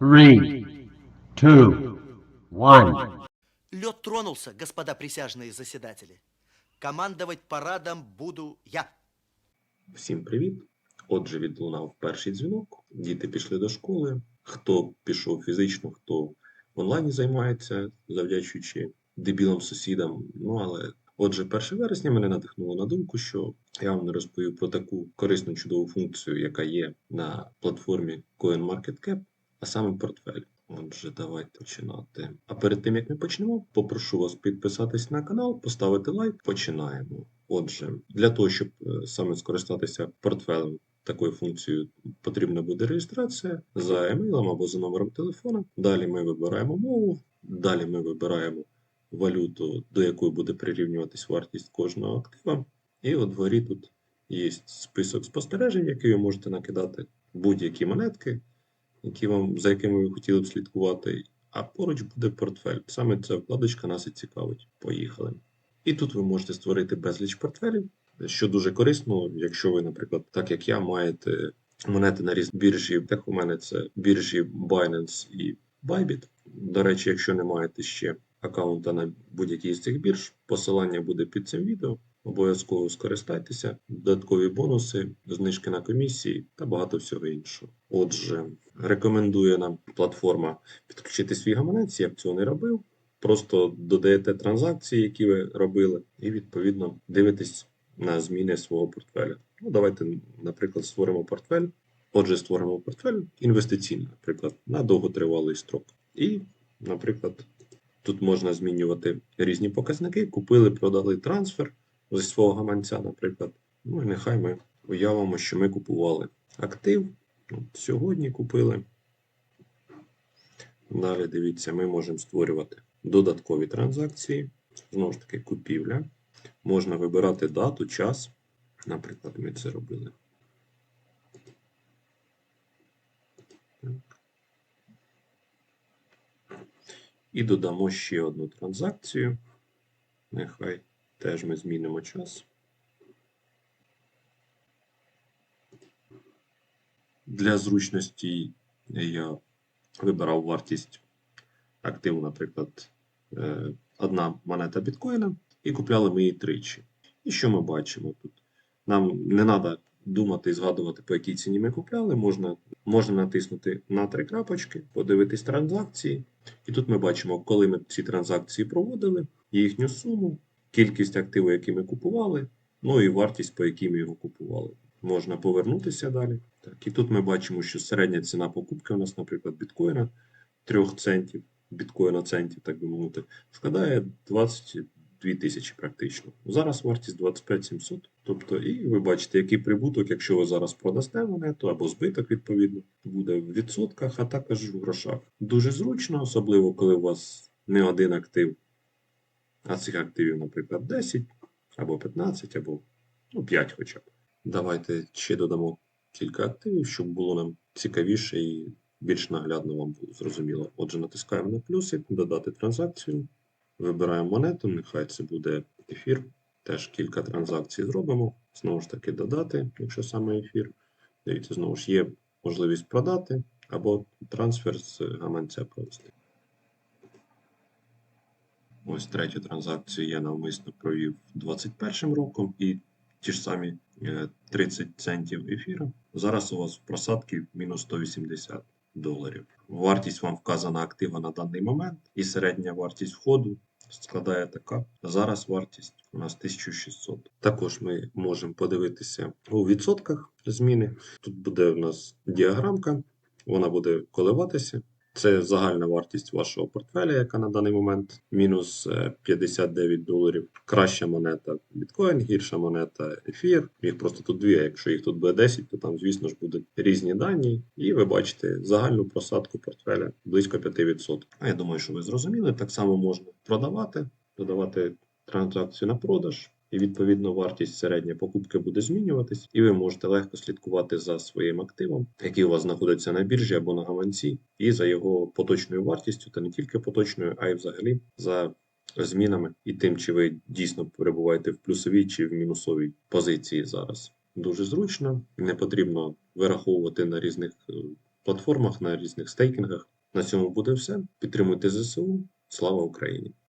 Three, two, one. Лед тронулся, господа присяжные заседатели. Командовать парадом буду я. Всім привіт! Отже, відлунав перший дзвінок. Діти пішли до школи. Хто пішов фізично, хто в онлайні займається, завдячуючи дебілам сусідам. Ну але отже, 1 вересня мене надихнуло на думку, що я вам не розповів про таку корисну чудову функцію, яка є на платформі CoinMarketCap, а саме портфель. Отже, давайте починати. А перед тим як ми почнемо, попрошу вас підписатись на канал, поставити лайк. Починаємо. Отже, для того, щоб е, саме скористатися портфелем такою функцією, потрібна буде реєстрація за емейлом або за номером телефона. Далі ми вибираємо мову, далі ми вибираємо валюту, до якої буде прирівнюватись вартість кожного актива. І от вгорі тут є список спостережень, який ви можете накидати будь-які монетки, які вам, за якими ви хотіли б слідкувати. А поруч буде портфель. Саме ця вкладочка нас і цікавить. Поїхали. І тут ви можете створити безліч портфелів, що дуже корисно, якщо ви, наприклад, так як я, маєте монети на різні біржі. Так у мене це біржі Binance і Bybit. До речі, якщо не маєте ще аккаунта на будь-якій з цих бірж, посилання буде під цим відео. Обов'язково скористайтеся, додаткові бонуси, знижки на комісії та багато всього іншого. Отже, рекомендує нам платформа підключити свій гаманець, я б цього не робив. Просто додаєте транзакції, які ви робили, і відповідно дивитесь на зміни свого портфеля. Ну, давайте, наприклад, створимо портфель. Отже, створимо портфель інвестиційний, наприклад, на довготривалий строк. І, наприклад, тут можна змінювати різні показники. Купили, продали трансфер зі свого гаманця, наприклад. Ну і нехай ми уявимо, що ми купували актив. От сьогодні купили. Далі дивіться, ми можемо створювати додаткові транзакції. Знову ж таки, купівля. Можна вибирати дату, час. Наприклад, ми це робили. І додамо ще одну транзакцію. Нехай теж ми змінимо час. Для зручності я вибирав вартість активу, наприклад, е, одна монета біткоїна, і купляли ми її тричі. І що ми бачимо тут? Нам не треба думати і згадувати, по якій ціні ми купляли. Можна, можна натиснути на три крапочки, подивитись транзакції. І тут ми бачимо, коли ми ці транзакції проводили, їхню суму, кількість активу, які ми купували, ну і вартість, по якій ми його купували. Можна повернутися далі. Так, і тут ми бачимо, що середня ціна покупки у нас, наприклад, біткоїна 3 центів, біткоїна центів, так би мовити, складає 22 тисячі практично. Зараз вартість 25 700. Тобто, і ви бачите, який прибуток, якщо ви зараз продасте монету або збиток, відповідно, буде в відсотках, а також в грошах. Дуже зручно, особливо коли у вас не один актив, а цих активів, наприклад, 10 або 15, або ну, 5 хоча б. Давайте ще додамо кілька активів, щоб було нам цікавіше і більш наглядно вам було зрозуміло. Отже, натискаємо на плюсик, додати транзакцію, вибираємо монету, нехай це буде ефір. Теж кілька транзакцій зробимо. Знову ж таки, додати, якщо саме ефір. Дивіться, знову ж є можливість продати або трансфер з гаманця провести. Ось третю транзакцію я навмисно провів 21 роком і ті ж самі е, 30 центів ефіру. Зараз у вас в просадці мінус 180 доларів. Вартість вам вказана актива на даний момент, і середня вартість входу складає така. Зараз вартість у нас 1600. Також ми можемо подивитися у відсотках зміни. Тут буде у нас діаграмка, вона буде коливатися. Це загальна вартість вашого портфеля, яка на даний момент мінус е, 59 доларів. Краща монета біткоін, гірша монета ефір. Їх просто тут дві. Якщо їх тут буде 10, то там, звісно ж, будуть різні дані. І ви бачите загальну просадку портфеля близько 5%. А я думаю, що ви зрозуміли. Так само можна продавати, додавати транзакцію на продаж. І відповідно вартість середня покупки буде змінюватись, і ви можете легко слідкувати за своїм активом, який у вас знаходиться на біржі або на гаманці, і за його поточною вартістю, та не тільки поточною, а й взагалі за змінами і тим, чи ви дійсно перебуваєте в плюсовій чи в мінусовій позиції зараз. Дуже зручно, не потрібно вираховувати на різних е, платформах, на різних стейкінгах. На цьому буде все. Підтримуйте ЗСУ. Слава Україні!